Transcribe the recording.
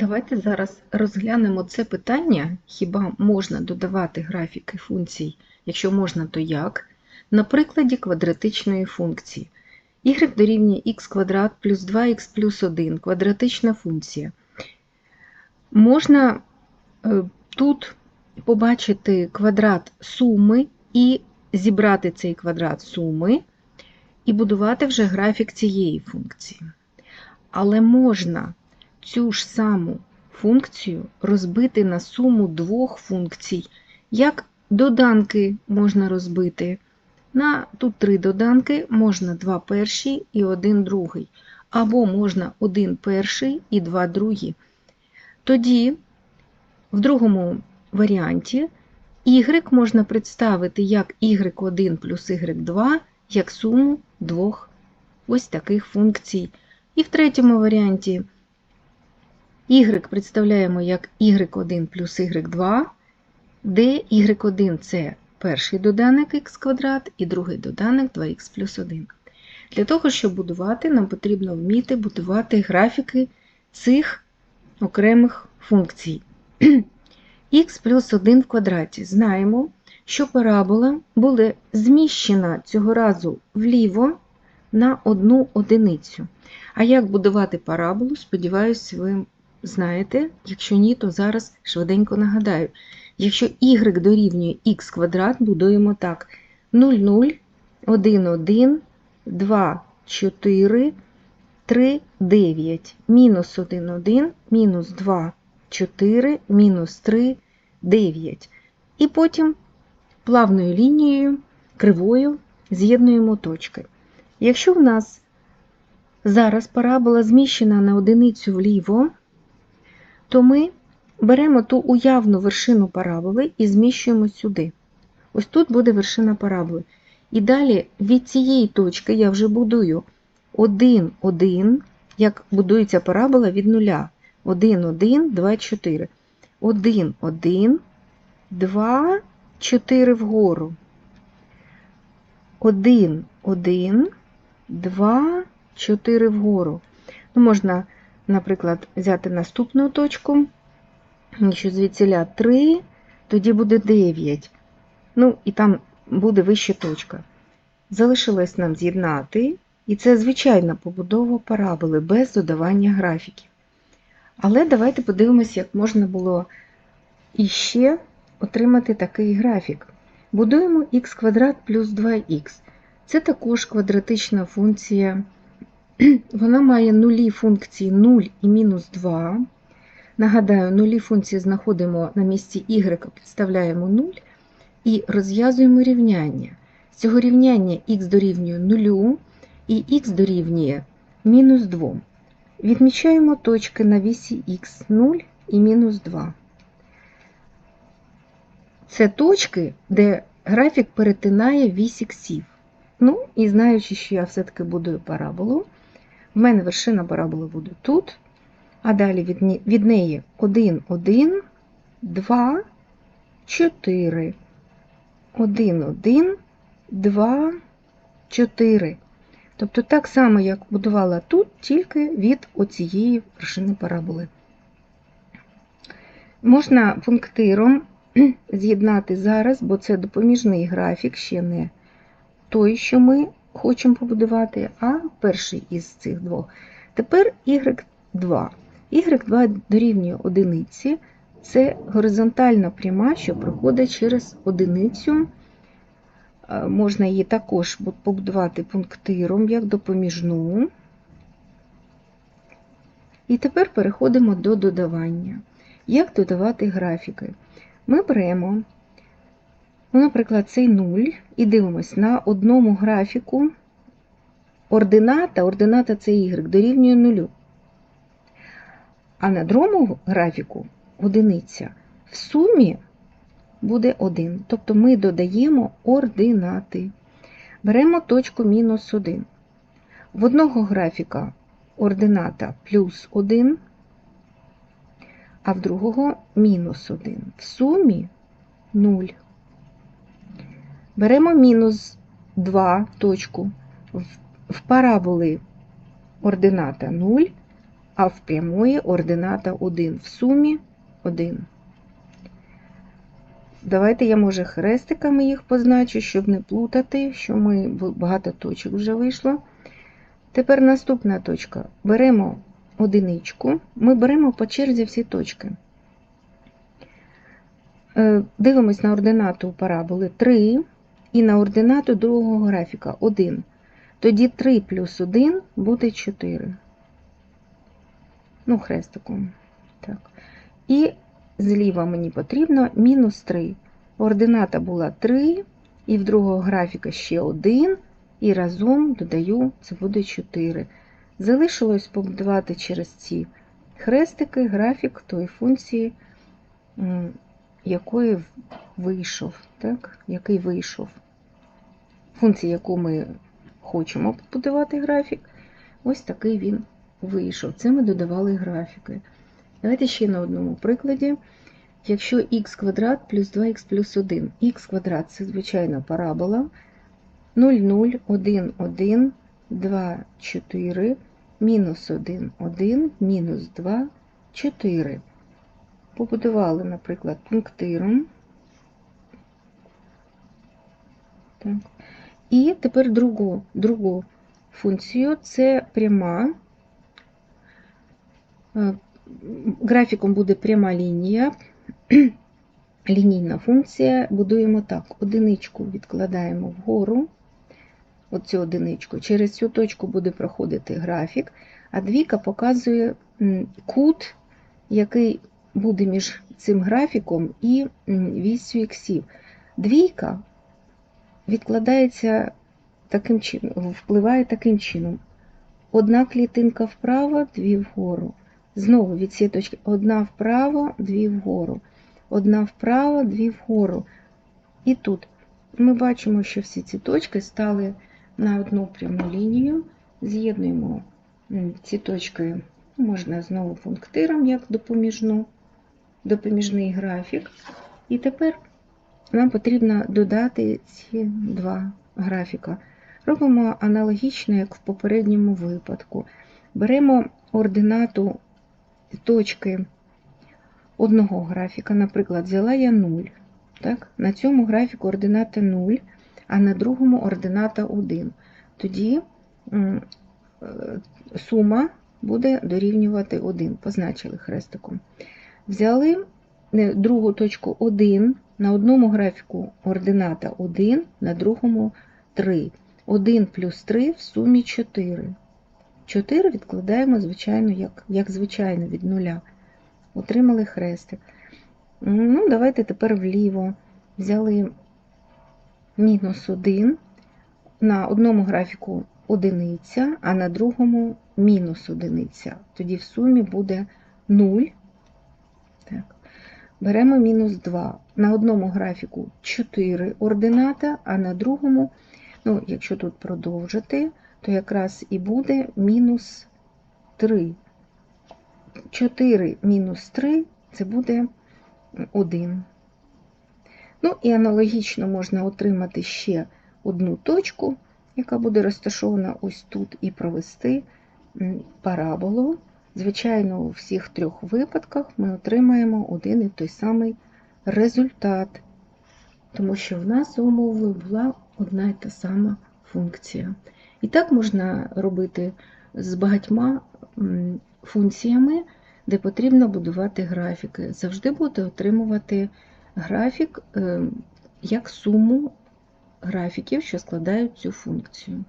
Давайте зараз розглянемо це питання, хіба можна додавати графіки функцій, якщо можна, то як, на прикладі квадратичної функції. y дорівнює х квадрат плюс 2х плюс 1 квадратична функція. Можна е, тут побачити квадрат суми і зібрати цей квадрат суми і будувати вже графік цієї функції. Але можна цю ж саму функцію розбити на суму двох функцій. Як доданки можна розбити. На тут три доданки, можна два перші і один другий. Або можна один перший і два другі. Тоді, в другому варіанті, y можна представити як y1 плюс y2 як суму двох ось таких функцій. І в третьому варіанті y представляємо як y1 плюс y2, де y1 це перший доданок х квадрат і другий доданок 2х плюс 1. Для того, щоб будувати, нам потрібно вміти будувати графіки цих окремих функцій. х плюс 1 в квадраті. Знаємо, що парабола буде зміщена цього разу вліво на одну одиницю. А як будувати параболу, сподіваюся, ви знаєте. Якщо ні, то зараз швиденько нагадаю. Якщо y дорівнює х квадрат, будуємо так: 0, 0, 1, 1, 2, 4, 3, 9, мінус 1, 1, мінус 2, 4, мінус 3, 9. І потім плавною лінією, кривою з'єднуємо точки. Якщо в нас зараз парабола зміщена на одиницю вліво, то ми беремо ту уявну вершину параболи і зміщуємо сюди. Ось тут буде вершина параболи. І далі від цієї точки я вже будую 1, 1, як будується парабола від нуля. 1, 1, 2, 4. 1, 1, 2, 4 вгору. 1, 1, 2, 4 вгору. Ну, Можна, наприклад, взяти наступну точку. Якщо звідсіля 3, тоді буде 9. Ну, і там буде вища точка. Залишилось нам з'єднати, і це звичайна побудова параболи без додавання графіків. Але давайте подивимося, як можна було іще отримати такий графік. Будуємо х квадрат плюс 2х. Це також квадратична функція. Вона має нулі функції 0 і мінус 2. Нагадаю, нулі функції знаходимо на місці y, підставляємо 0 і розв'язуємо рівняння. З цього рівняння х дорівнює 0 і х дорівнює мінус 2. Відмічаємо точки на вісі х 0 і мінус 2. Це точки, де графік перетинає вісь іксів. Ну, і знаючи, що я все-таки будую параболу, в мене вершина параболи буде тут, а далі від, від неї 1, 1, 2, 4. 1, 1, 2, 4. Тобто так само, як будувала тут, тільки від оцієї вершини параболи. Можна пунктиром з'єднати зараз, бо це допоміжний графік, ще не той, що ми хочемо побудувати, а перший із цих двох. Тепер y2. y2 дорівнює одиниці. Це горизонтальна пряма, що проходить через одиницю. Можна її також побудувати пунктиром як допоміжну. І тепер переходимо до додавання. Як додавати графіки? Ми беремо, ну, наприклад, цей 0 і дивимося на одному графіку ордината, ордината це y, дорівнює 0. А на другому графіку одиниця в сумі буде 1. Тобто ми додаємо ординати. Беремо точку мінус 1. В одного графіка ордината плюс 1, а в другого мінус 1. В сумі 0. Беремо мінус 2 точку. В параболи ордината 0, а в прямої ордината 1. В сумі 1. Давайте я, може, хрестиками їх позначу, щоб не плутати, що ми багато точок вже вийшло. Тепер наступна точка. Беремо одиничку, ми беремо по черзі всі точки. Е, Дивимось на ординату параболи 3 і на ординату другого графіка 1. Тоді 3 плюс 1 буде 4. Ну, хрестиком. Так. І зліва мені потрібно мінус 3. Ордината була 3, і в другого графіка ще 1, і разом додаю, це буде 4. Залишилось побудувати через ці хрестики графік тої функції, якої вийшов, так? який вийшов. Функція, яку ми хочемо побудувати графік, ось такий він вийшов. Це ми додавали графіки. Давайте ще на одному прикладі. Якщо х квадрат плюс 2х плюс 1, х квадрат це звичайно парабола 0, 0, 1, 1, 2, 4, мінус 1, 1, мінус 2, 4. Побудували, наприклад, пунктиром. Так. І тепер другу, другу функцію це пряма. Е, графіком буде пряма лінія, лінійна функція. Будуємо так: одиничку відкладаємо вгору, оцю одиничку. Через цю точку буде проходити графік, а двійка показує кут, який буде між цим графіком і вісю іксів. Двійка відкладається таким чином, впливає таким чином. Одна клітинка вправо, дві вгору. Знову від цієї точки одна вправо, дві вгору. Одна вправо, дві вгору. І тут ми бачимо, що всі ці точки стали на одну пряму лінію. З'єднуємо ці точки, можна знову пунктиром, як допоміжну, допоміжний графік. І тепер нам потрібно додати ці два графіка. Робимо аналогічно, як в попередньому випадку. Беремо ординату точки одного графіка, наприклад, взяла я 0. Так? На цьому графіку ордината 0, а на другому ордината 1. Тоді е, сума буде дорівнювати 1, позначили хрестиком. Взяли е, другу точку 1, на одному графіку ордината 1, на другому 3. 1 плюс 3 в сумі 4. 4 відкладаємо, звичайно, як як звичайно від нуля. Отримали хрестик. Ну, Давайте тепер вліво взяли мінус 1. На одному графіку одиниця, а на другому мінус одиниця. Тоді в сумі буде 0. Беремо мінус 2. На одному графіку 4 ордината, а на другому, ну, якщо тут продовжити, то якраз і буде мінус 3. 4 мінус 3 це буде 1. Ну, і аналогічно можна отримати ще одну точку, яка буде розташована ось тут, і провести параболу. Звичайно, у всіх трьох випадках ми отримаємо один і той самий результат, тому що в нас умовою була одна і та сама функція. І так можна робити з багатьма функціями, де потрібно будувати графіки. Завжди будете отримувати графік е, як суму графіків, що складають цю функцію.